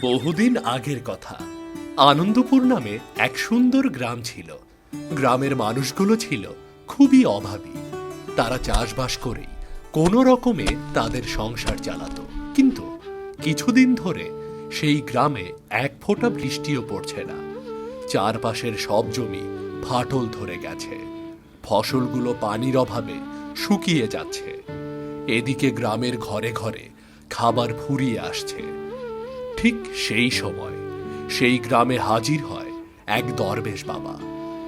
বহুদিন আগের কথা। আনন্দপুর নামে এক সুন্দর গ্রাম ছিল। গ্রামের মানুষগুলো ছিল খুবই অভাবী। তারা চাষবাস করেই কোনো রকমে তাদের সংসার চালাতো। কিন্তু কিছুদিন ধরে সেই গ্রামে এক ফোঁটা বৃষ্টিও পড়ছে না। চারপাশের সব জমি ফাটল ধরে গেছে। ফসলগুলো পানির অভাবে শুকিয়ে যাচ্ছে। এদিকে গ্রামের ঘরে ঘরে খাবার ফুরিয়ে আসছে। ঠিক সেই সময় সেই গ্রামে হাজির হয় এক দরবেশ বাবা।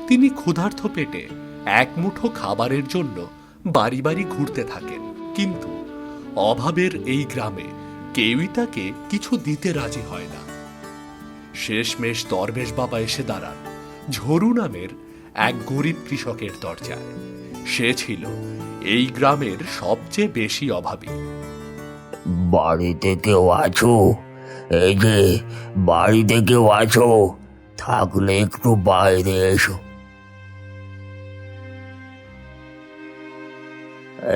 তিনি ক্ষুধার্ত পেটে এক মুঠো খাবারের জন্য বাড়ি বাড়ি ঘুরতে থাকেন। কিন্তু অভাবের এই গ্রামে কেউই তাকে কিছু দিতে রাজি হয় না। শেষমেশ দরবেশ বাবা এসে দাঁড়ান। ঝরু নামের এক গরিব কৃষকের দরজায়। সে ছিল এই গ্রামের সবচেয়ে বেশি অভাবী। বাড়িতে কেউ আছো? এই যে বাড়িতে কেউ আছো থাকলে একটু বাইরে এসো।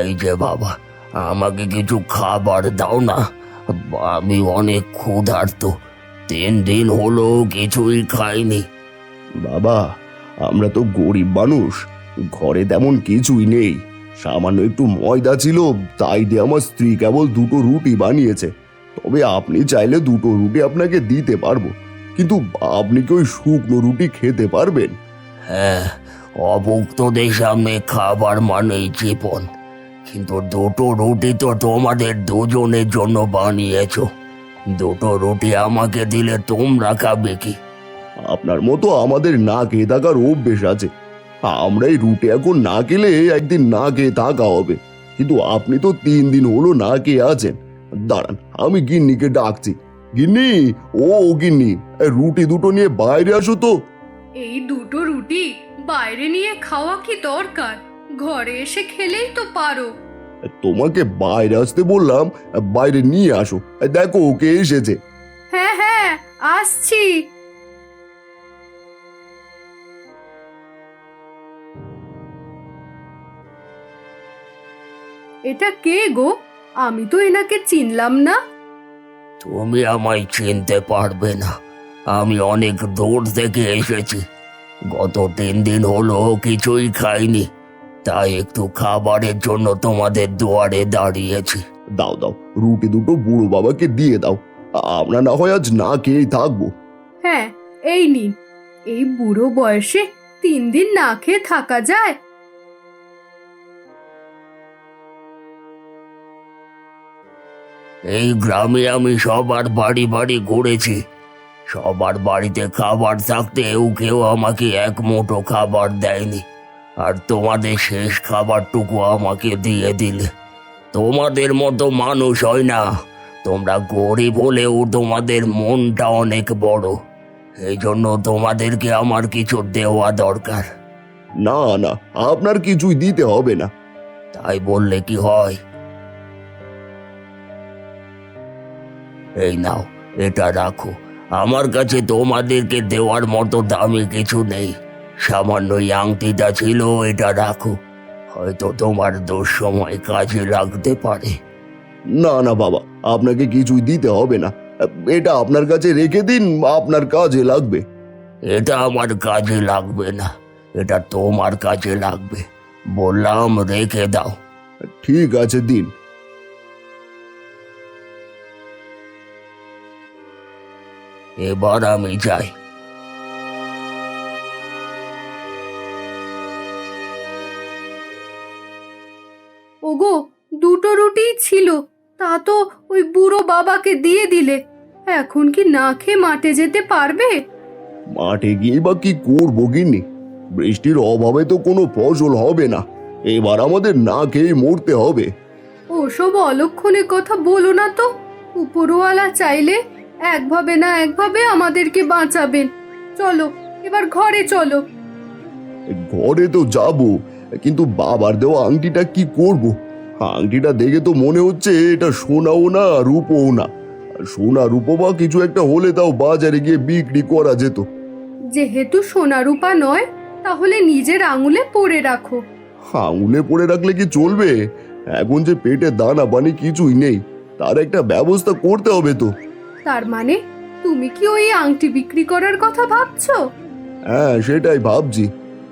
এই যে বাবা, আমাকে কিছু খাবার দাও না। আমি অনেক ক্ষুধার্ত। তিন দিন হলো কিছুই খাইনি। বাবা, আমরা তো গরিব মানুষ। ঘরে তেমন কিছুই নেই। সামান্য একটু ময়দা ছিল, তাই দিয়ে আমার স্ত্রী কেবল দুটো রুটি বানিয়েছে। তবে আপনি চাইলে দুটো রুটি আপনাকে দিতে পারব। কিন্তু আপনি কি ওই শুকনো রুটি খেতে পারবেন? হ্যাঁ অভুক্তদের সামনে খাবার মানেই জীবন। কিন্তু দুটো রুটি তো তোমাদের দুজনের জন্য বানিয়েছ। দুটো রুটি আমাকে দিলে তোমরা খাবে কি? আপনার মতো আমাদের না খেয়ে থাকার অভ্যেস আছে। আমরা এই রুটি এখন না খেলে একদিন না খেয়ে থাকা হবে। কিন্তু আপনি তো তিন দিন হলো না খেয়ে আছেন। দাঁড়ান আমি গিন্নিকে ডাকছি। গিন্নি ও গিন্নি রুটি দুটো নিয়ে বাইরে আসো তো। এই দুটো রুটি বাইরে নিয়ে খাওয়া কি দরকার? ঘরে এসে খেলেই তো পারো। তোমাকে বাইরে আসতে বললাম বাইরে নিয়ে আসো। দেখো ওকে এসেছে। হ্যাঁ হ্যাঁ আসছি। এটা কে গো? আমি তো এনাকে চিনলাম না। তুমি আমায় চিনতে পারবে না। আমি অনেক দূর থেকে এসেছি। গত তিন দিন হলো কিছুই খাইনি তাই একটু খাবারের জন্য তোমাদের দুয়ারে দাঁড়িয়েছি। দাও দাও রুটি দুটো বুড়ো বাবাকে দিয়ে দাও। আমরা না হয় আজ না খেয়েই থাকব। হ্যাঁ এই নিন। এই বুড়ো বয়সে তিন দিন না খেয়ে থাকা যায়? এই গ্রামে আমি সবার বাড়ি বাড়ি ঘুরেছি। সবার বাড়িতে খাবার থাকতেও কেউ আমাকে এক মুঠো খাবার দেয়নি। আর তোমাদের শেষ খাবারটুকু আমাকে দিয়ে দিলে। তোমাদের মতো মানুষ হয় না। তোমরা গরিব হলেও তোমাদের মনটা অনেক বড়। এই জন্য তোমাদেরকে আমার কিছু দেওয়া দরকার। না না আপনার কিছুই দিতে হবে না। তাই বললে কি হয়? এই নাও এটা রাখো। আমার কাছে তোমাদেরকে দেওয়ার মতো দামি কিছু নেই। সামান্য আংটিটা ছিল এটা রাখো। হয়তো তোমার দুঃসময় কাজে লাগতে পারে। না না বাবা আপনাকে কিছুই দিতে হবে না। এটা আপনার কাছে রেখে দিন আপনার কাজে লাগবে। এটা আমার কাজে লাগবে না এটা তোমার কাজে লাগবে। বললাম রেখে দাও। ঠিক আছে দিন। এবার আমি যাই। ওগো দুটো রুটিই ছিল তা তো ওই বুড়ো বাবাকে দিয়ে দিলে। এখন কি না খেয়ে মাঠে যেতে পারবে? মাঠে গিয়ে বা কি করব গিন্নি? বৃষ্টির অভাবে তো কোনো ফসল হবে না। এবার আমাদের না খেয়ে মরতে হবে। ওসব অলক্ষণের কথা বলো না তো। উপরওয়ালা চাইলে একভাবে না একভাবে আমাদেরকে বাঁচাবেন। চলো এবার ঘরে চলো। ঘরে তো যাব কিন্তু বাবার দেওয়া আংটিটা কি করব? আংটিটা দেখে তো মনে হচ্ছে এটা সোনাও না রূপও না। সোনা রূপো বা কিছু একটা হলে তাও বাজারে গিয়ে বিক্রি করা যেত। যেহেতু সোনা রূপা নয় তাহলে নিজের আঙুলে পরে রাখো। আঙুলে পড়ে রাখলে কি চলবে? এখন যে পেটে দানা পানি কিছুই নেই তার একটা ব্যবস্থা করতে হবে তো। তার মানে তুমি কি ওই আংটি বিক্রি করার কথা ভাবছ? হ্যাঁ সেটাই ভাবছি।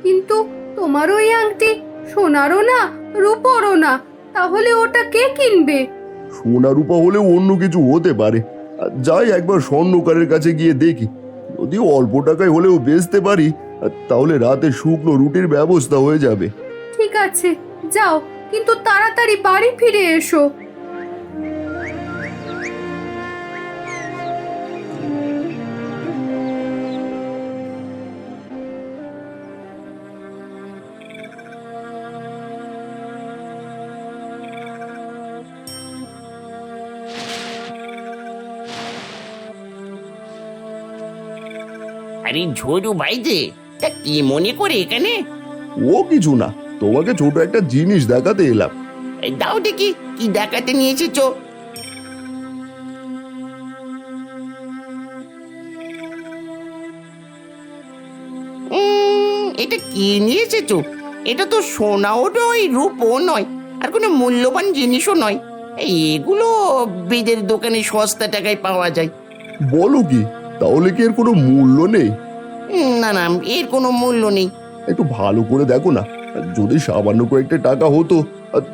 কিন্তু তোমার ওই আংটি সোনারও না রূপরও না তাহলে ওটা কে কিনবে? সোনা রূপা হলেও অন্য কিছু হতে পারে। আর যাই একবার স্বর্ণকারের কাছে গিয়ে দেখি। যদি অল্প টাকায় হলেও বেচতে পারি আর তাহলে রাতে শুকনো রুটির ব্যবস্থা হয়ে যাবে। ঠিক আছে যাও কিন্তু তাড়াতাড়ি বাড়ি ফিরে এসো। আরে ঝোরু যে তা কি মনে করে এখানে? ও কিছু না তোমাকে ছোট একটা জিনিস দেখাতে এলাম। এই দাও দেখি কি দেখাতে নিয়ে এসেছ উম, এটা কি নিয়ে এসেছ এটা তো সোনাও নয় রূপও নয় আর কোনো মূল্যবান জিনিসও নয়। এই এগুলো বিদের দোকানে সস্তা টাকায় পাওয়া যায়। বলো কি তাহলে কি এর কোনো মূল্য নেই? না না এর কোনো মূল্য নেই। একটু ভালো করে দেখো না। যদি সামান্য কয়েকটা টাকা হতো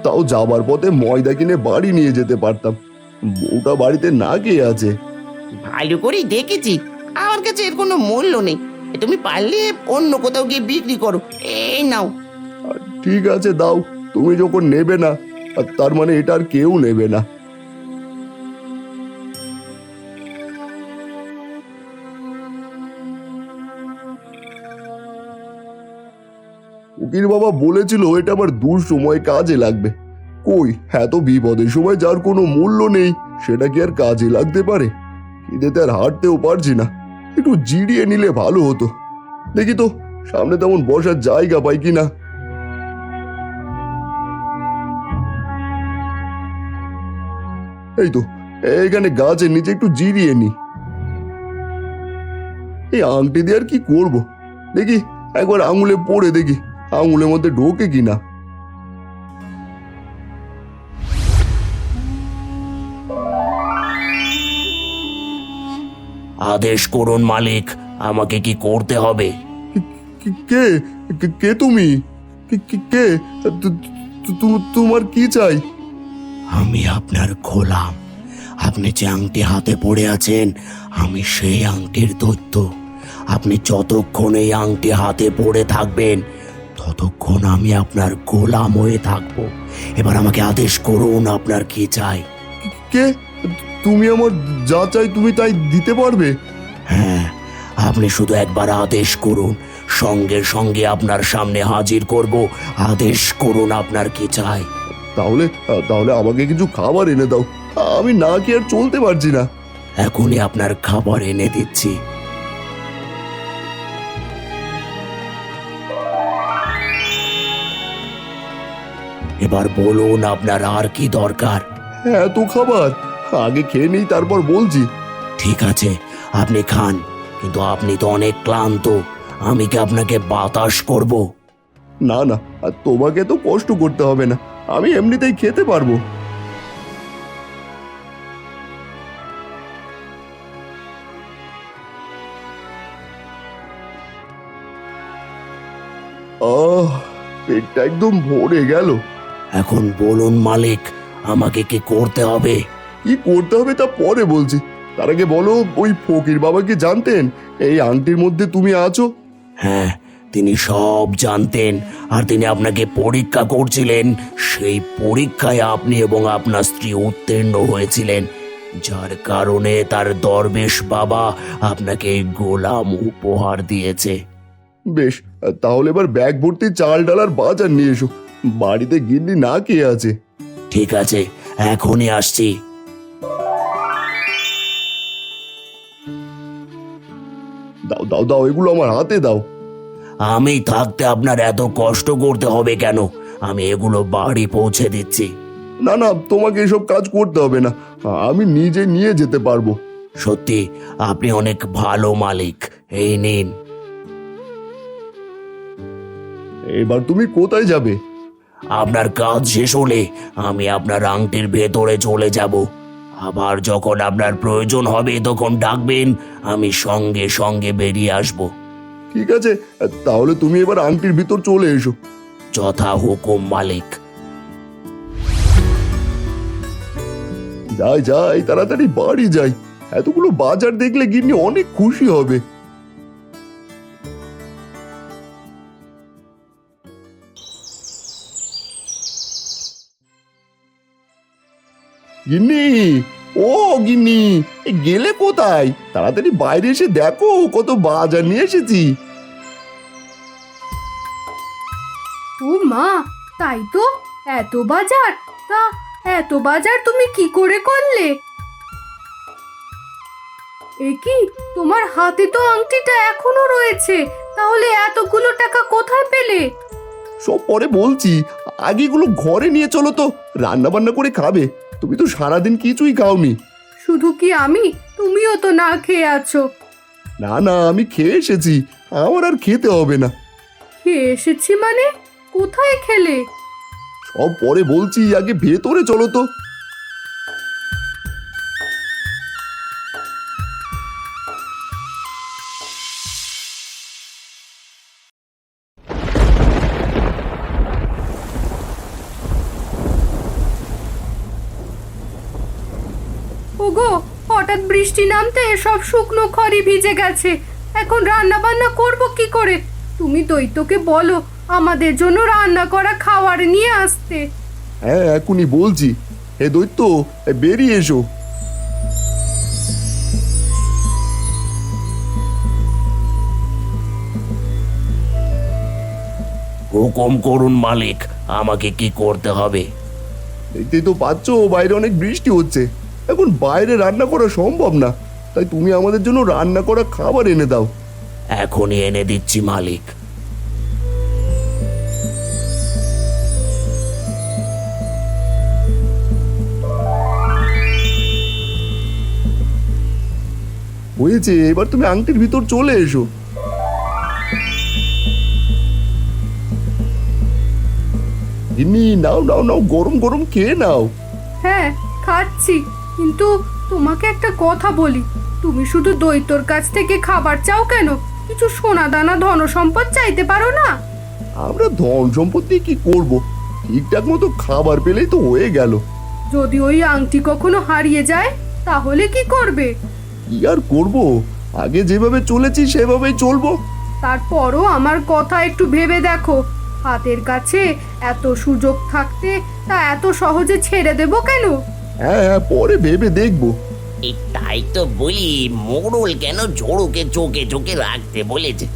তাও যাবার পথে ময়দা কিনে বাড়ি নিয়ে যেতে পারতাম। বউটা বাড়িতে না কে আছে। ভালো করেই দেখেছি। আমার কাছে এর কোনো মূল্য নেই। তুমি পারলে অন্য কোথাও গিয়ে বিক্রি করো। এই নাও। ঠিক আছে দাও। তুমি যখন নেবে না আর তার মানে এটা আর কেউ নেবে না। উকিল বাবা বলেছিল এটা আমার দূর সময় কাজে লাগবে। কই এত বিপদের সময় যার কোনো মূল্য নেই, সেটা কি আর কাজে লাগতে পারে? খিদেতে আর হাঁটতেও পারছি না। একটু জিরিয়ে নিলে ভালো হতো। দেখি তো, সামনে তেমন বসার জায়গা পাই কিনা এই তো, এইখানে গাছের নিচে একটু জিরিয়ে নি। এই আংটি দিয়ে আর কি করব? দেখি, একবার আঙুলে পড়ে দেখি। আঙুলের মধ্যে ঢোকে কিনা আদেশ করুন মালিক। আমাকে কি করতে হবে? কে কে- তুমি? কি- তোমার কি চাই? আমি আপনার গোলাম। আপনি যে আংটি হাতে পড়ে আছেন আমি সেই আংটির দৈত্য। আপনি যতক্ষণ এই আংটি হাতে পড়ে থাকবেন ততক্ষণ আমি আপনার গোলাম হয়ে থাকব। এবার আমাকে আদেশ করুন আপনার কি চাই। কে? তুমি আমার যা চাই তুমি তাই দিতে পারবে? হ্যাঁ আপনি শুধু একবার আদেশ করুন সঙ্গে সঙ্গে আপনার সামনে হাজির করব। আদেশ করুন আপনার কি চাই। তাহলে তাহলে আমাকে কিছু খাবার এনে দাও। আমি না কি আর চলতে পারছি না। এখনই আপনার খাবার এনে দিচ্ছি। এবার বলুন আপনার আর কি দরকার। এত খাবার। আগে খেয়ে নিই তারপর বলছি। ঠিক আছে আপনি খান কিন্তু আপনি তো অনেক ক্লান্ত। আমি কি আপনাকে বাতাস করব? না না আর তোমাকে তো কষ্ট করতে হবে না। আমি এমনিতেই খেতে পারব। আহ পেটটা একদম ভরে গেল। এখন বলুন মালিক আমাকে কি করতে হবে? কি করতে হবে তা পরে বলছি। তার আগে বলো ওই ফকির বাবা কি জানতেন? এই আংটির মধ্যে তুমি আছো? হ্যাঁ তিনি সব জানতেন আর তিনি আপনাকে পরীক্ষা করছিলেন। সেই পরীক্ষায় আপনি এবং আপনার স্ত্রী উত্তীর্ণ হয়েছিলেন। যার কারণে তার দরবেশ বাবা আপনাকে গোলাম উপহার দিয়েছে। বেশ তাহলে এবার ব্যাগ ভর্তি চাল ডাল আর বাজার নিয়ে এসো। বাড়িতে গিন্নি না কে আছে। ঠিক আছে এখনই আসছি। দাও দাও দাও এগুলো আমার হাতে দাও। আমি থাকতে আপনার এত কষ্ট করতে হবে কেন? আমি এগুলো বাড়ি পৌঁছে দিচ্ছি। না না তোমাকে এসব কাজ করতে হবে না। আমি নিজে নিয়ে যেতে পারব। সত্যি আপনি অনেক ভালো মালিক। এই নিন। এবার তুমি কোথায় যাবে? আপনার কাজ শেষ হলে আমি আপনার আংটির ভেতরে চলে যাব। আবার যখন আপনার প্রয়োজন হবে তখন ডাকবেন আমি সঙ্গে সঙ্গে বেরিয়ে আসব। ঠিক আছে তাহলে তুমি এবার আংটির ভিতর চলে এসো। যথা হুকুম মালিক। যাই যাই তাড়াতাড়ি বাড়ি যাই। এতগুলো বাজার দেখলে গিন্নি অনেক খুশি হবে। গিন্নি ও গিন্নি এ গেলে কোথায়? তাড়াতাড়ি বাইরে এসে দেখো কত বাজার নিয়ে এসেছি। ও মা তাই তো এত বাজার? তা এত বাজার তুমি কি করে করলে? এ কি তোমার হাতে তো আংটিটা এখনও রয়েছে তাহলে এতগুলো টাকা কোথায় পেলে? সব পরে বলছি আগে এগুলো ঘরে নিয়ে চলো তো রান্না বান্না করে খাবে। তুমি তো সারাদিন কিছুই খাওনি। শুধু কি আমি? তুমিও তো না খেয়ে আছো। না না আমি খেয়ে এসেছি। আমার আর খেতে হবে না। খেয়ে এসেছি মানে? কোথায় খেলে? সব পরে বলছি আগে ভেতরে চলো তো। বৃষ্টি নামতে সব শুকনো খড়ি ভিজে গেছে। এখন রান্না বান্না করব কি করে? তুমি দৈত্যকে বলো আমাদের জন্য রান্না করা খাবার নিয়ে আসতে। হ্যাঁ এখনই বলছি। হে দৈত্য এ, বেরিয়ে এসো। হুকুম করুন মালিক আমাকে কি করতে হবে? দেখতেই তো পাচ্ছ বাইরে অনেক বৃষ্টি হচ্ছে। এখন বাইরে রান্না করা সম্ভব না। তাই তুমি আমাদের জন্য রান্না করা খাবার এনে দাও। এখনই এনে দিচ্ছি মালিক। হয়েছে এবার তুমি আংটির ভিতর চলে এসো। গিন্নি নাও নাও নাও গরম গরম খেয়ে নাও। হ্যাঁ খাচ্ছি। কিন্তু তোমাকে একটা কথা বলি তুমি শুধু দৈত্যর কাছ থেকে খাবার চাও কেন? কিছু সোনা দানা ধন সম্পদ চাইতে পারো না? আমরা ধন সম্পত্তি কি করব? ঠিকঠাক মতো খাবার পেলেই তো হয়ে গেল। যদি ওই আংটি কখনো হারিয়ে যায় তাহলে কি করবে? কি আর করব? আগে যেভাবে চলেছি সেভাবেই চলবো। তারপরও আমার কথা একটু ভেবে দেখো। হাতের কাছে এত সুযোগ থাকতে তা এত সহজে ছেড়ে দেবো কেন? হ্যাঁ হ্যাঁ পরে ভেবে দেখব। তাই তো বলি, মোড়ল কেন চোখে চোখে রাখতে বলেছে?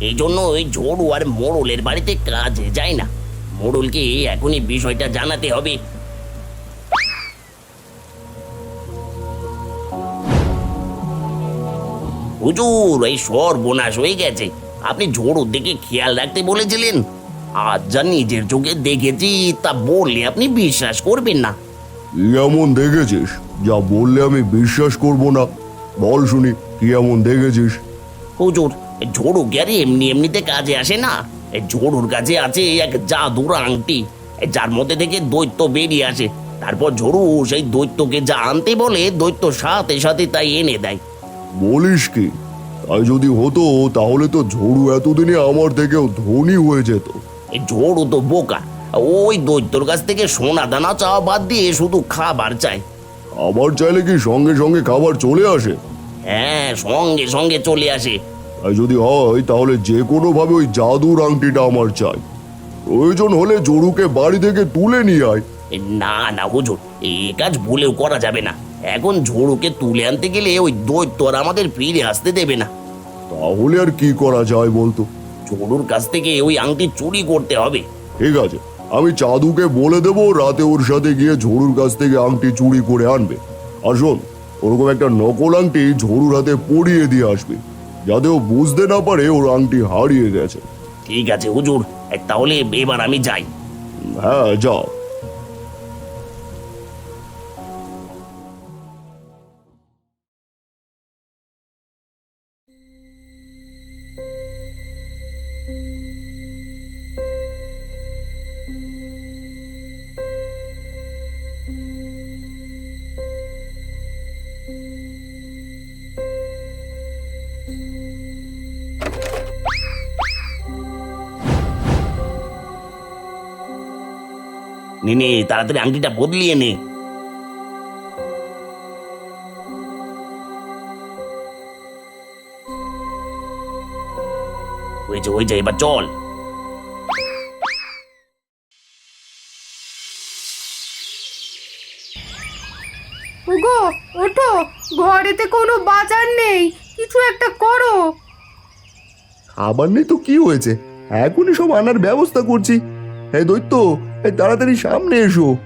এই জন্য ওই আর মোড়লের বাড়িতে কাজে যায় না। মোড়লকে এখনই বিষয়টা জানাতে হবে। হুজুর, এই সর্বনাশ হয়ে গেছে। আপনি ঝোড়ুর দিকে খেয়াল রাখতে বলেছিলেন। আজ যা নিজের চোখে দেখেছি, তা বললে আপনি বিশ্বাস করবেন না। কি এমন দেখেছিস? যা বললে আমি বিশ্বাস করব না। বল শুনি কি এমন দেখেছিস? হুজুর ঝোড়ু আর এমনি এমনিতে কাজে আসে না? ঝোড়ুর কাছে আছে এক জাদুর আংটি। যার মধ্যে থেকে দৈত্য বেরিয়ে আসে। তারপর ঝোড়ু সেই দৈত্যকে যা আনতে বলে দৈত্য সাথে সাথে তাই এনে দেয়। বলিস কি? তাই যদি হতো তাহলে তো ঝোড়ু এতদিনে আমার থেকেও ধনী হয়ে যেত। ঝোড়ু তো বোকা। ওই দৈত্যর কাছ থেকে সোনা দানা চাওয়া বাদ দিয়ে শুধু খাবার চাই। আবার চাইলে কি সঙ্গে সঙ্গে খাবার চলে আসে? হ্যাঁ সঙ্গে সঙ্গে চলে আসে। তাই যদি হয় তাহলে যে কোনোভাবে ওই জাদুর আংটিটা আমার চাই। প্রয়োজন হলে জরুকে বাড়ি থেকে তুলে নিয়ে আয়। না না হুজুর এই কাজ ভুলেও করা যাবে না। এখন ঝোড়ুকে তুলে আনতে গেলে ওই দৈত্য আর আমাদের ফিরে আসতে দেবে না। তাহলে আর কি করা যায় বলতো? ঝোড়ুর কাছ থেকে ওই আংটি চুরি করতে হবে। ঠিক আছে। আমি চাঁদুকে বলে দেব রাতে ওর সাথে গিয়ে ঝড়ুর কাছ থেকে আংটি চুরি করে আনবে। আর শোন ওরকম একটা নকল আংটি ঝড়ুর হাতে পরিয়ে দিয়ে আসবে যাতে ও বুঝতে না পারে ওর আংটি হারিয়ে গেছে। ঠিক আছে হুজুর। তাহলে এবার আমি যাই। হ্যাঁ যাও। নে নে তাড়াতাড়ি আংটিটা বদলিয়ে নে। হয়েছে হয়েছে এবার চল। ওগো ওঠো ঘরেতে কোনো বাজার নেই কিছু একটা করো। খাবার নেই তো কি হয়েছে? এখনই সব আনার ব্যবস্থা করছি। এই দৈত্য তাড়াতাড়ি সামনে এসো।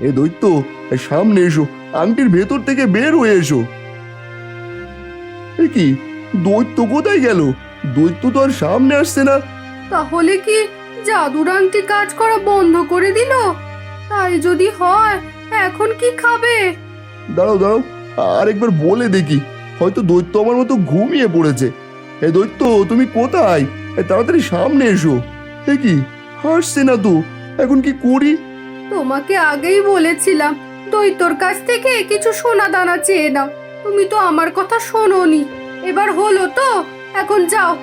এ দৈত্য সামনে এসো আংটির ভেতর থেকে বের হয়ে এসো। এ কি দৈত্য কোথায় গেল? দৈত্য তো আর সামনে আসছে না। তাহলে কি জাদুর আংটি কাজ করা বন্ধ করে দিল? তাই যদি হয় এখন কি খাবে? দাঁড়াও দাঁড়াও আরেকবার বলে দেখি। হয়তো দৈত্য আমার মতো ঘুমিয়ে পড়েছে। এ দৈত্য তুমি কোথায়? তাড়াতাড়ি সামনে এসো। এ কি হাসছে না তো? এখন কি করি? তোমাকে আগেই বলেছিলাম দৈতর কাছ থেকে কিছু সোনা দানা চেয়ে নাও। তুমি তো আমার কথা শোনোনি। এবার হলো তো? এখন যাও।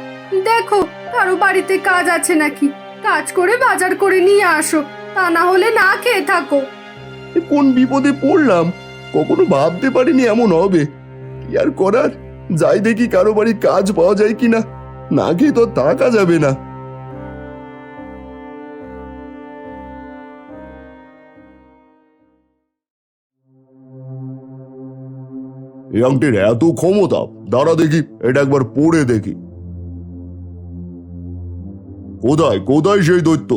দেখো কারও বাড়িতে কাজ আছে নাকি? কাজ করে বাজার করে নিয়ে আসো। তা না হলে না খেয়ে থাকো। এ কোন বিপদে পড়লাম? কখনো ভাবতে পারিনি এমন হবে। কি আর করার? যাই দেখি কারও বাড়ি কাজ পাওয়া যায় কিনা। না খেয়ে তো থাকা যাবে না। এত ক্ষমতা, দাঁড়া দেখি, এটা একবার পড়ে দেখি। কোথায় কোথায় সেই দৈত্য?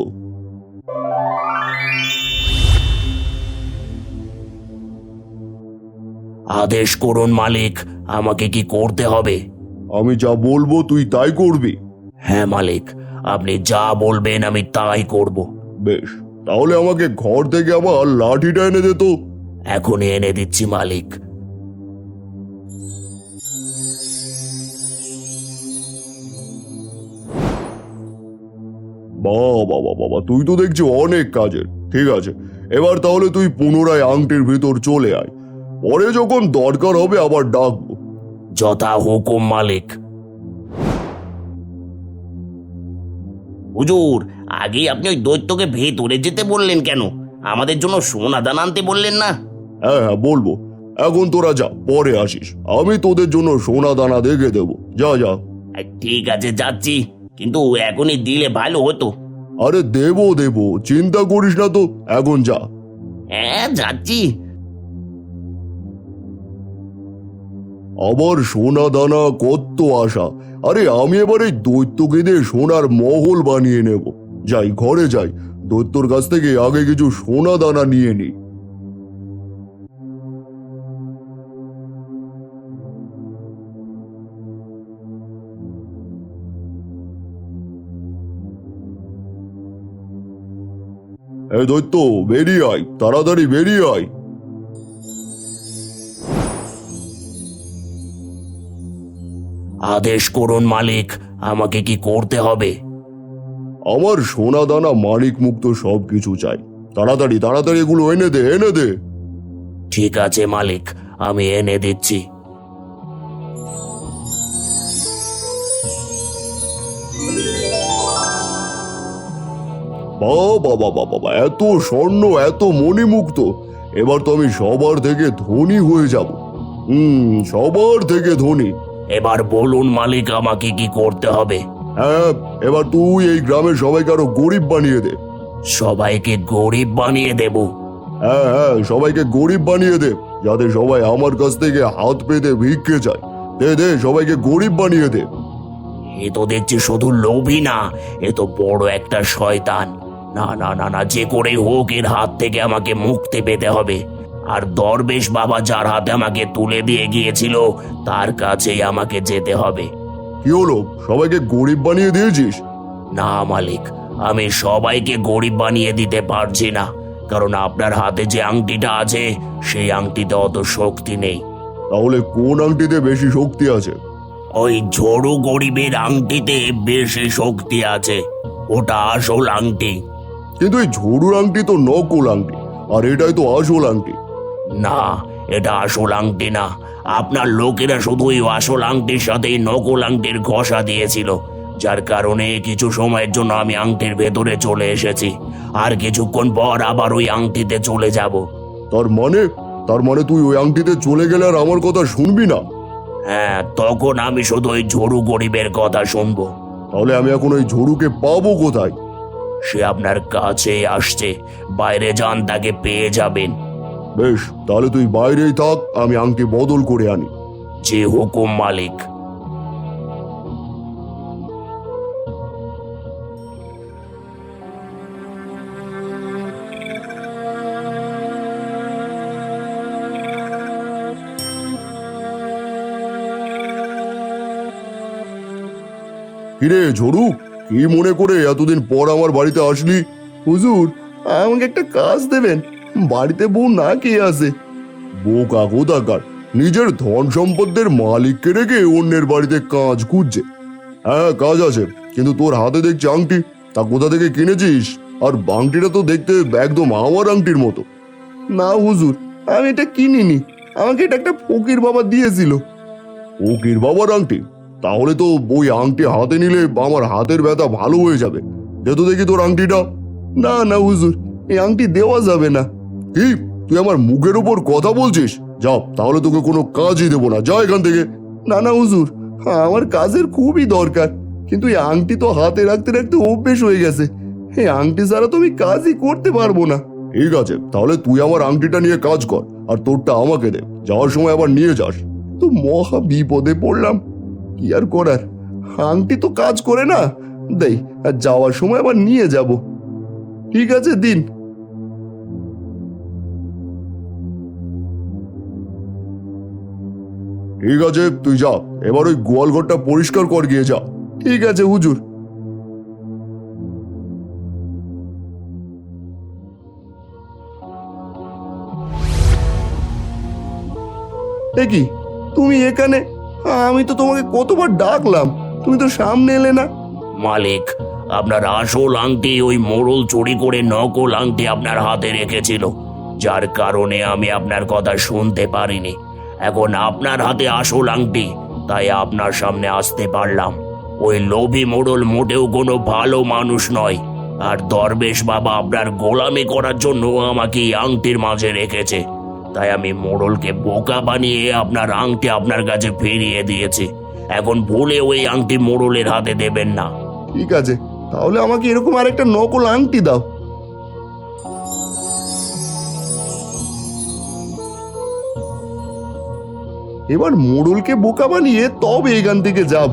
আদেশ করুন মালিক, আমাকে কি করতে হবে? আমি যা বলব তুই তাই করবি। হ্যাঁ মালিক আপনি যা বলবেন আমি তাই করব। বেশ তাহলে আমাকে ঘর থেকে আবার লাঠিটা এনে দে তো। এখনই এনে দিচ্ছি মালিক। বাবা বাবা তুই তো দেখছি অনেক কাজের। ঠিক আছে এবার তাহলে তুই পুনরায় আংটির ভিতর চলে আয়। পরে যখন দরকার হবে আবার ডাকবো। যথা হুকুম মালিক। হুজুর আগে আপনি ওই দৈত্যকে ভেতরে যেতে বললেন কেন? আমাদের জন্য সোনা দান আনতে বললেন না? হ্যাঁ হ্যাঁ বলব। এখন তোরা যা পরে আসিস। আমি তোদের জন্য সোনা দানা দেখে দেবো। যা যা। ঠিক আছে যাচ্ছি। কিন্তু এখনই দিলে ভালো হতো। আরে দেবো দেবো। চিন্তা করিস না তো। এখন যা। হ্যাঁ যাচ্ছি। আবার সোনা দানা কত আশা। আরে, আমি এবার এই দৈত্যকে দিয়ে সোনার মহল বানিয়ে নেব। যাই, ঘরে যাই। দৈত্যর কাছ থেকে আগে কিছু সোনা দানা নিয়ে নিই। এই দৈত্য, বেরিয়ে আয়। তাড়াতাড়ি বেরিয়ে আয়। আদেশ করুন মালিক। আমাকে কি করতে হবে? আমার সোনা দানা মানিক মুক্ত সব কিছু চাই। তাড়াতাড়ি তাড়াতাড়ি এগুলো এনে দে এনে দে। ঠিক আছে মালিক। আমি এনে দিচ্ছি। বাবা বাবা বাবা এত স্বর্ণ এত মণিমুক্ত। এবার তো আমি সবার থেকে ধনী হয়ে যাব। হুম সবার থেকে ধনী। এবার বলুন মালিক আমাকে কি করতে হবে? হ্যাঁ এবার তুই এই গ্রামের সবাইকে আরও গরিব বানিয়ে দে। সবাইকে গরিব বানিয়ে দেব। হ্যাঁ হ্যাঁ সবাইকে গরিব বানিয়ে দে যাতে সবাই আমার কাছ থেকে হাত পেতে ভিক্ষে চায়। দে দে সবাইকে গরিব বানিয়ে দে। এ তো দেখছি শুধু লোভী না এ তো বড় একটা শয়তান। না না না না যে করে হোক এর হাত থেকে আমাকে মুক্তি পেতে হবে। আর দরবেশ বাবা যার হাতে আমাকে তুলে দিয়ে গিয়েছিল তার কাছেই আমাকে যেতে হবে। কি হলো? সবাইকে গরিব বানিয়ে দিয়েছিস? না মালিক আমি সবাইকে গরিব বানিয়ে দিতে পারছি না কারণ আপনার হাতে যে আংটিটা আছে সেই আংটিতে অত শক্তি নেই। তাহলে কোন আংটিতে বেশি শক্তি আছে? ওই ঝড়ু গরিবের আংটিতে বেশি শক্তি আছে ওটা আসল আংটি। কিন্তু এই ঝুড়ুর আংটি তো নকল আংটি আর এটাই তো আসল আংটি। না এটা আসল আংটি না। আপনার লোকেরা শুধু ওই আসল আংটির সাথে এই নকল আংটির ঘষা দিয়েছিল। যার কারণে কিছু সময়ের জন্য আমি আংটির ভেতরে চলে এসেছি। আর কিছুক্ষণ পর আবার ওই আংটিতে চলে যাব। তার মানে? তার মানে তুই ওই আংটিতে চলে গেলে আর আমার কথা শুনবি না? হ্যাঁ তখন আমি শুধু ওই ঝড়ু গরিবের কথা শুনব। তাহলে আমি এখন ওই ঝড়ুকে পাবো কোথায়? সে আপনার কাছে আসছে বাইরে যান তাকে পেয়ে যাবেন। বেশ তাহলে তুই বাইরেই থাক আমি আংটি বদল করে আনি। যে হুকুম মালিক। কিরে ঝড়ু কি মনে করে এতদিন পর আমার বাড়িতে আসলি? হুজুর আমাকে একটা কাজ দেবেন। বাড়িতে বউ না কে আছে বউ কাকু তাকার নিজের ধন সম্পদের মালিককে রেখে অন্যের বাড়িতে কাজ খুঁজছে। হ্যাঁ কাজ আছে, কিন্তু তোর হাতে দেখছি আংটি। তা কোথা থেকে কিনেছিস? আর আংটিটা তো দেখতে একদম আমার আংটির মতো। না হুজুর, আমি এটা কিনিনি। আমাকে এটা একটা ফকির বাবা দিয়েছিল। ফকির বাবার আংটি? তাহলে তো ওই আংটি হাতে নিলে আমার হাতের ব্যথা ভালো হয়ে যাবে। দে তো দেখি তোর আংটিটা। না না হুজুর, এই আংটি দেওয়া যাবে না। কি তুই আমার মুখের উপর কথা বলছিস? যাও, তাহলে তোকে কোনো কাজই দেবো না। যা এখান থেকে। না না, হুজুর আমার কাজের খুবই দরকার। কিন্তু এই আংটি তো হাতে রাখতে রাখতে অভ্যেস হয়ে গেছে। এই আংটি ছাড়া তো আমি কাজই করতে পারব না। ঠিক আছে, তাহলে তুই আমার আংটিটা নিয়ে কাজ কর, আর তোরটা আমাকে দে। যাওয়ার সময় আবার নিয়ে যাস। তো মহা বিপদে পড়লাম। কি আর করার? আংটি তো কাজ করে না। দেই আর যাওয়ার সময় আবার নিয়ে যাব। ঠিক আছে, দিন। ঠিক আছে, তুই যা। এবার ওই গোয়ালঘরটা পরিষ্কার কর গিয়ে, যা। ঠিক আছে, হুজুর। কি? তুমি এখানে? আমি তো তোমাকে কতবার ডাকলাম। তুমি তো সামনে এলে না। মালিক, আপনার আসল আংটি ওই মোড়ল চুরি করে নকল আংটি আপনার হাতে রেখেছিল। যার কারণে আমি আপনার কথা শুনতে পারিনি। এখন আপনার হাতে আসল আংটি তাই আপনার সামনে আসতে পারলাম। ওই লোভী মোড়ল মোটেও কোনো ভালো মানুষ নয়, আর দরবেশ বাবা আপনার গোলামি করার জন্য আমাকে এই আংটির মাঝে রেখেছে। তাই আমি মোড়লকে বোকা বানিয়ে আপনার আংটি আপনার কাছে ফিরিয়ে দিয়েছি। এখন ভুলে ওই আংটি মোড়লের হাতে দেবেন না। ঠিক আছে, তাহলে আমাকে এরকম আরেকটা নকল আংটি দাও। এবার মোড়লকে বোকা বানিয়ে তবে এখান থেকে যাব।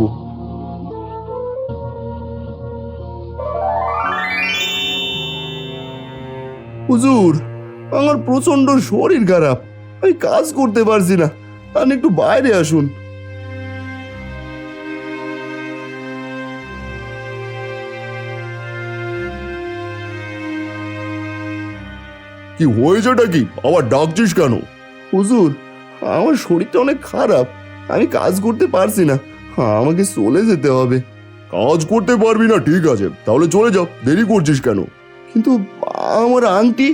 হুজুর, আমার প্রচণ্ড শরীর খারাপ। আমি কাজ করতে পারছি না। আপনি একটু বাইরে আসুন। কি হয়েছেটা কি? আবার ডাকছিস কেন? হুজুর আমার শরীরটা অনেক খারাপ। আমি কাজ করতে পারছি না। আমাকে চলে যেতে হবে। কাজ করতে পারবি না ঠিক আছে। তাহলে চলে যাও দেরি করছিস কেন? কিন্তু আমার আংটি?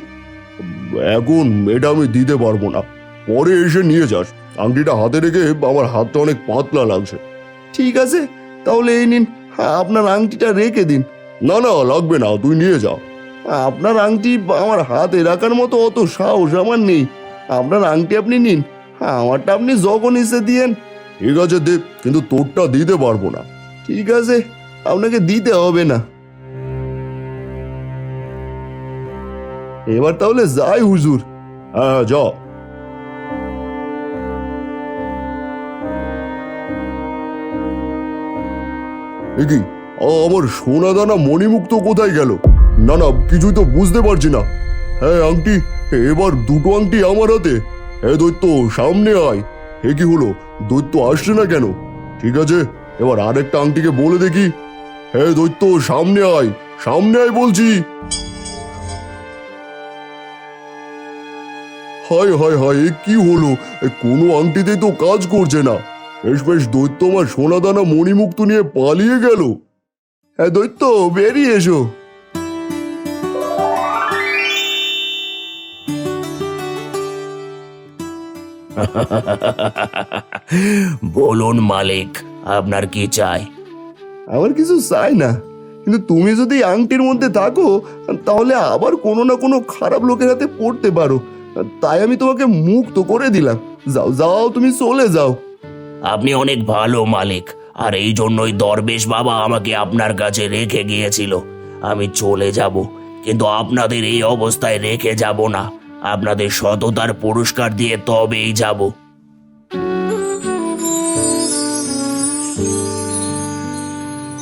এখন এটা আমি দিতে পারব না। পরে এসে নিয়ে যাস। আংটিটা হাতে রেখে আমার হাতটা অনেক পাতলা লাগছে। ঠিক আছে তাহলে এই নিন। আপনার আংটিটা রেখে দিন। না না লাগবে না তুই নিয়ে যা। আপনার আংটি আমার হাতে রাখার মতো অত সাহস আমার নেই। আপনার আংটি আপনি নিন। আমারটা আপনি যখন এসে দিয়েন। ঠিক আছে দে কিন্তু তোরটা দিতে পারব না। ঠিক আছে আপনাকে দিতে হবে না। এবার তাহলে যাই হুজুর। হ্যাঁ যা। এ কি আমার সোনা দানা মণিমুক্ত কোথায় গেল? না না কিছুই তো বুঝতে পারছি না। হ্যাঁ আংটি এবার দুটো আংটি আমার হাতে। হে দৈত্য, সামনে আয়। এ কি হলো? দৈত্য আসছে না কেন? ঠিক আছে, এবার আরেকটা আংটিকে বলে দেখি। হে দৈত্য, সামনে আয় সামনে আয় বলছি। এ কি হলো? কোনো আংটিতেই তো কাজ করছে না। বেশ বেশ, দৈত্য আমার সোনাদানা মণিমুক্ত নিয়ে পালিয়ে গেল। হ্যাঁ দৈত্য, বেরিয়ে এসো। বলুন মালিক আপনার কি চাই? আমার কিছু চাই না। কিন্তু তুমি যদি আংটির মধ্যে থাকো তাহলে আবার কোনো না কোনো খারাপ লোকের হাতে পড়তে পারো। তাই আমি তোমাকে মুক্ত করে দিলাম। যাও যাও তুমি চলে যাও। আপনি অনেক ভালো মালিক আর এই জন্যই দরবেশ বাবা আমাকে আপনার কাছে রেখে গিয়েছিল। আমি চলে যাব কিন্তু আপনাদের এই অবস্থায় রেখে যাব না। আপনাদের সততার পুরস্কার দিয়ে তবেই যাব।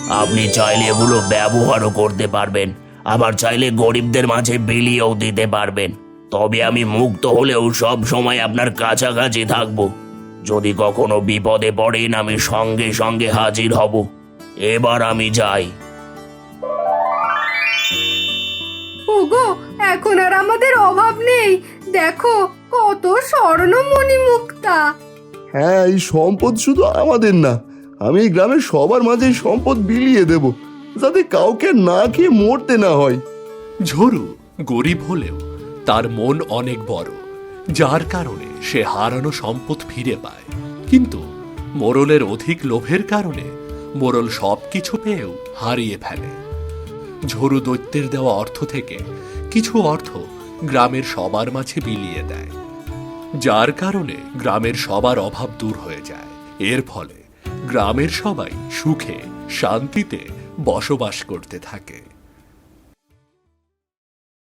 আপনি চাইলে এগুলো ব্যবহারও করতে পারবেন। আবার চাইলে গরিবদের মাঝে বিলিয়েও দিতে পারবেন। তবে আমি মুক্ত হলেও সব সময় আপনার কাছাকাছি থাকব। যদি কখনো বিপদে পড়েন, আমি সঙ্গে সঙ্গে হাজির হব। এবার আমি যাই। এখন আর আমাদের অভাব নেই। দেখো কত স্বর্ণমণি মুক্তা হ্যাঁ এই সম্পদ শুধু আমাদের না আমি এই গ্রামের সবার মাঝে এই সম্পদ বিলিয়ে দেব যাতে কাউকে না খেয়ে মরতে না হয়। ঝরু গরিব হলেও তার মন অনেক বড় যার কারণে সে হারানো সম্পদ ফিরে পায়। কিন্তু মোরলের অধিক লোভের কারণে মোরল সবকিছু পেয়েও হারিয়ে ফেলে। ঝরু দৈত্যের দেওয়া অর্থ থেকে কিছু অর্থ গ্রামের সবার মাঝে বিলিয়ে দেয়। যার কারণে গ্রামের সবার অভাব দূর হয়ে যায়। এর ফলে গ্রামের সবাই সুখে, শান্তিতে বসবাস করতে থাকে।